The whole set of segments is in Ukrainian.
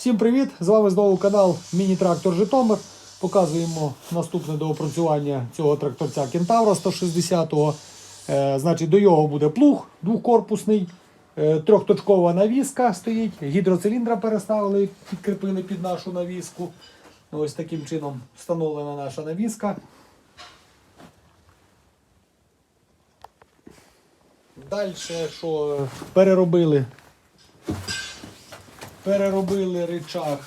Всім привіт! З вами знову канал Міні-Трактор Житомир. Показуємо наступне доопрацювання цього тракторця Кентавра 160-го. Е, значить, до його буде плуг двохкорпусний, е, трьохточкова навіска стоїть, гідроциліндра переставили, підкріпили під нашу навіску. Ось таким чином встановлена наша навіска. Далі, що переробили переробили рычаг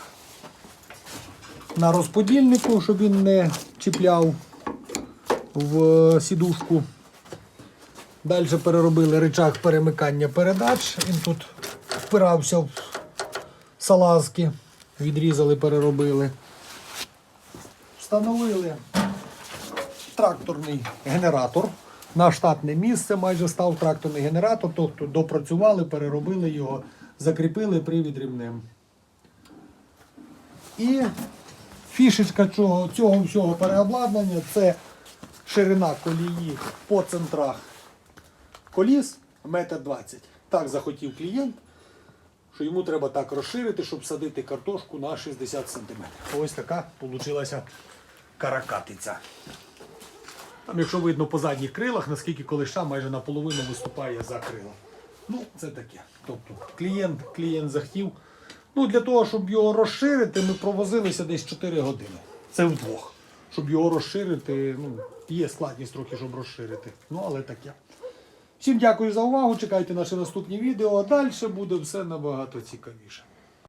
на розподільнику, щоб він не чіпляв в сідушку. Далі переробили рычаг перемикання передач. Він тут впирався в салазки. Відрізали, переробили. Встановили тракторний генератор. На штатне місце майже став тракторний генератор, тобто допрацювали, переробили його, закріпили привід ремнем. І фішечка цього, цього всього переобладнання це ширина колії по центрах коліс 1,20 м. Так захотів клієнт, що йому треба так розширити, щоб садити картошку на 60 см. Ось така вийшла каракатиця. Там, якщо видно по задніх крилах, наскільки колиша майже наполовину виступає за крила. Ну, це таке. Тобто клієнт, клієнт захотів. Ну, для того, щоб його розширити, ми провозилися десь 4 години. Це вдвох. Щоб його розширити, ну, є складність трохи, щоб розширити. Ну, але таке. Всім дякую за увагу. Чекайте наші наступні відео. А далі буде все набагато цікавіше.